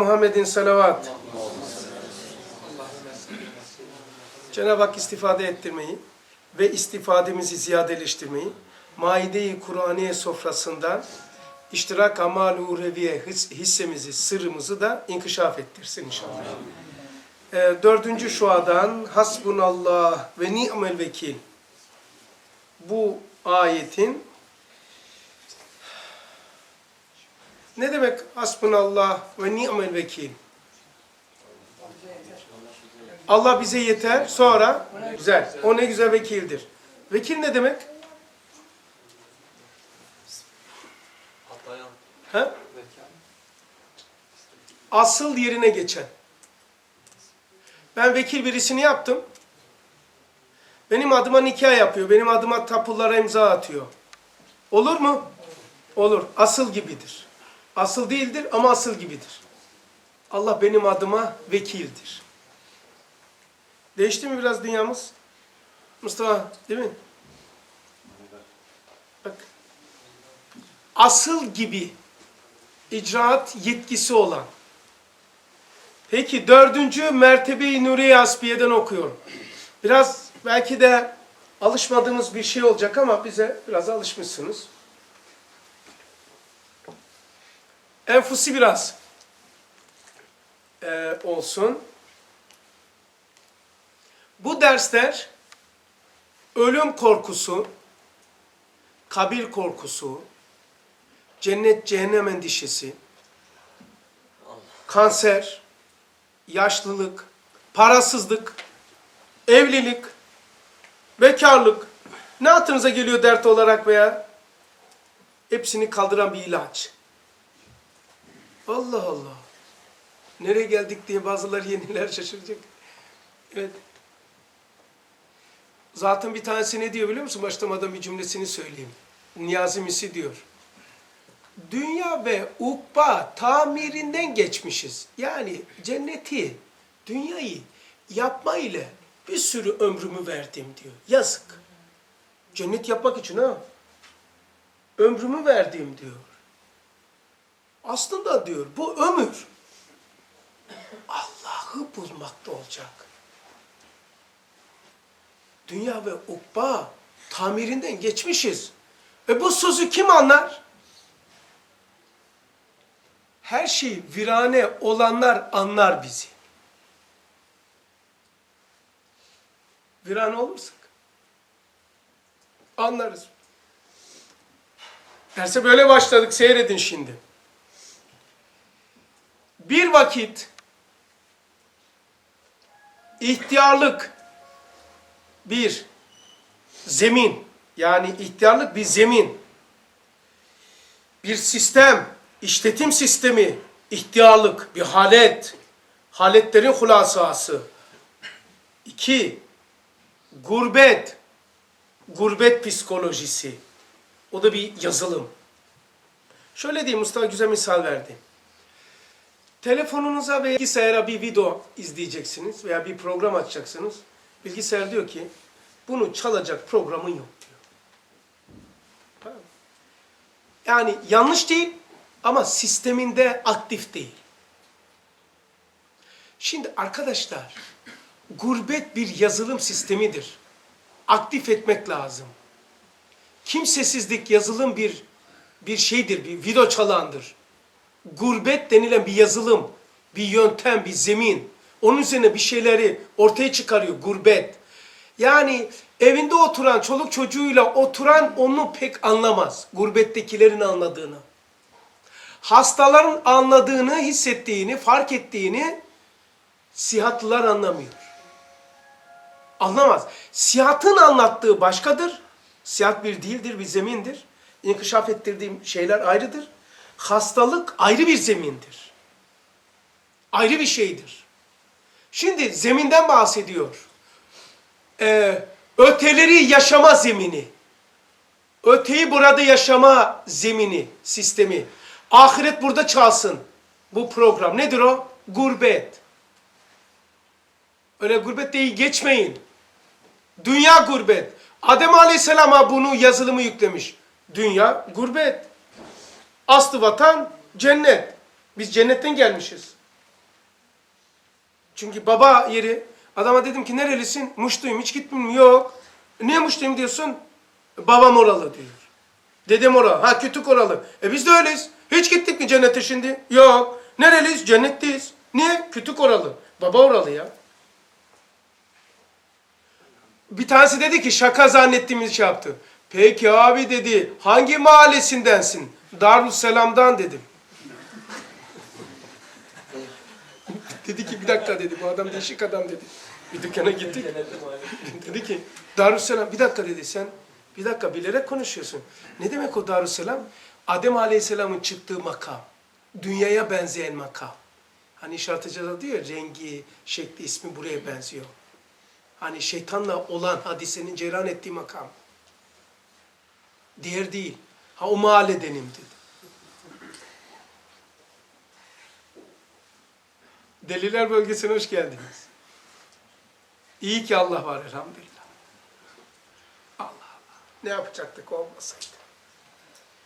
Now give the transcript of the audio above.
Muhammedin salavat. Cenab-ı Hak istifade ettirmeyi ve istifademizi ziyadeleştirmeyi, Maide-i Kur'aniye sofrasında iştirak amal-i uhreviye his- hissemizi, sırrımızı da inkişaf ettirsin inşallah. Ee, dördüncü şuadan Hasbunallah ve ni'mel vekil. Bu ayetin ne demek hasbunallah ve ni'mel vekil? Allah bize yeter. Sonra güzel. O ne güzel vekildir. Vekil ne demek? Ha? Asıl yerine geçen. Ben vekil birisini yaptım. Benim adıma nikah yapıyor. Benim adıma tapulara imza atıyor. Olur mu? Olur. Asıl gibidir. Asıl değildir ama asıl gibidir. Allah benim adıma vekildir. Değişti mi biraz dünyamız? Mustafa değil mi? Bak. Asıl gibi icraat yetkisi olan. Peki dördüncü mertebeyi Nuriye Asbiye'den okuyorum. Biraz belki de alışmadığımız bir şey olacak ama bize biraz alışmışsınız. Enfusi biraz eee, olsun. Bu dersler ölüm korkusu, kabir korkusu, cennet cehennem endişesi, kanser, yaşlılık, parasızlık, evlilik, bekarlık, ne aklınıza geliyor dert olarak veya hepsini kaldıran bir ilaç. Allah Allah. Nereye geldik diye bazıları yeniler şaşıracak. Evet. Zaten bir tanesi ne diyor biliyor musun? Başlamadan bir cümlesini söyleyeyim. Niyazi Misi diyor. Dünya ve ukba tamirinden geçmişiz. Yani cenneti, dünyayı yapma ile bir sürü ömrümü verdim diyor. Yazık. Cennet yapmak için ha. Ömrümü verdim diyor. Aslında diyor bu ömür Allah'ı bulmakta olacak. Dünya ve ukba tamirinden geçmişiz. E bu sözü kim anlar? Her şey virane olanlar anlar bizi. Virane olursak anlarız. Derse böyle başladık seyredin şimdi. Bir vakit ihtiyarlık bir zemin yani ihtiyarlık bir zemin. Bir sistem işletim sistemi ihtiyarlık bir halet haletlerin hulasası. İki gurbet gurbet psikolojisi. O da bir yazılım. Şöyle diyeyim Mustafa güzel misal verdi Telefonunuza veya bilgisayara bir video izleyeceksiniz veya bir program açacaksınız. Bilgisayar diyor ki bunu çalacak programın yok diyor. Yani yanlış değil ama sisteminde aktif değil. Şimdi arkadaşlar gurbet bir yazılım sistemidir. Aktif etmek lazım. Kimsesizlik yazılım bir bir şeydir, bir video çalandır gurbet denilen bir yazılım, bir yöntem, bir zemin. Onun üzerine bir şeyleri ortaya çıkarıyor gurbet. Yani evinde oturan, çoluk çocuğuyla oturan onu pek anlamaz. Gurbettekilerin anladığını. Hastaların anladığını, hissettiğini, fark ettiğini sihatlılar anlamıyor. Anlamaz. Sihatın anlattığı başkadır. Sihat bir değildir, bir zemindir. İnkişaf ettirdiğim şeyler ayrıdır. Hastalık ayrı bir zemindir. Ayrı bir şeydir. Şimdi zeminden bahsediyor. Ee, öteleri yaşama zemini. Öteyi burada yaşama zemini, sistemi. Ahiret burada çalsın. Bu program. Nedir o? Gurbet. Öyle gurbet değil geçmeyin. Dünya gurbet. Adem Aleyhisselam'a bunu yazılımı yüklemiş. Dünya gurbet. Aslı vatan cennet. Biz cennetten gelmişiz. Çünkü baba yeri. Adama dedim ki nerelisin? Muşluyum. Hiç gittin mi? Yok. "E, Niye Muşluyum diyorsun? Babam oralı diyor. Dedem oralı. Ha kütük oralı. E biz de öyleyiz. Hiç gittik mi cennete şimdi? Yok. Nereliyiz? Cennetteyiz. Niye? Kütük oralı. Baba oralı ya. Bir tanesi dedi ki şaka zannettiğimiz şey yaptı. Peki abi dedi hangi mahallesindensin? Darüsselam'dan dedim. dedi ki bir dakika dedi bu adam değişik adam dedi. Bir dükkana gittik. dedi ki Darüsselam bir dakika dedi sen bir dakika bilerek konuşuyorsun. Ne demek o Darüsselam? Adem Aleyhisselam'ın çıktığı makam. Dünyaya benzeyen makam. Hani işaretçiler diyor rengi, şekli, ismi buraya benziyor. Hani şeytanla olan hadisenin cereyan ettiği makam. Diğer değil. Ha o mahalledenim dedi. Deliler bölgesine hoş geldiniz. İyi ki Allah var elhamdülillah. Allah Allah. Ne yapacaktık olmasaydı.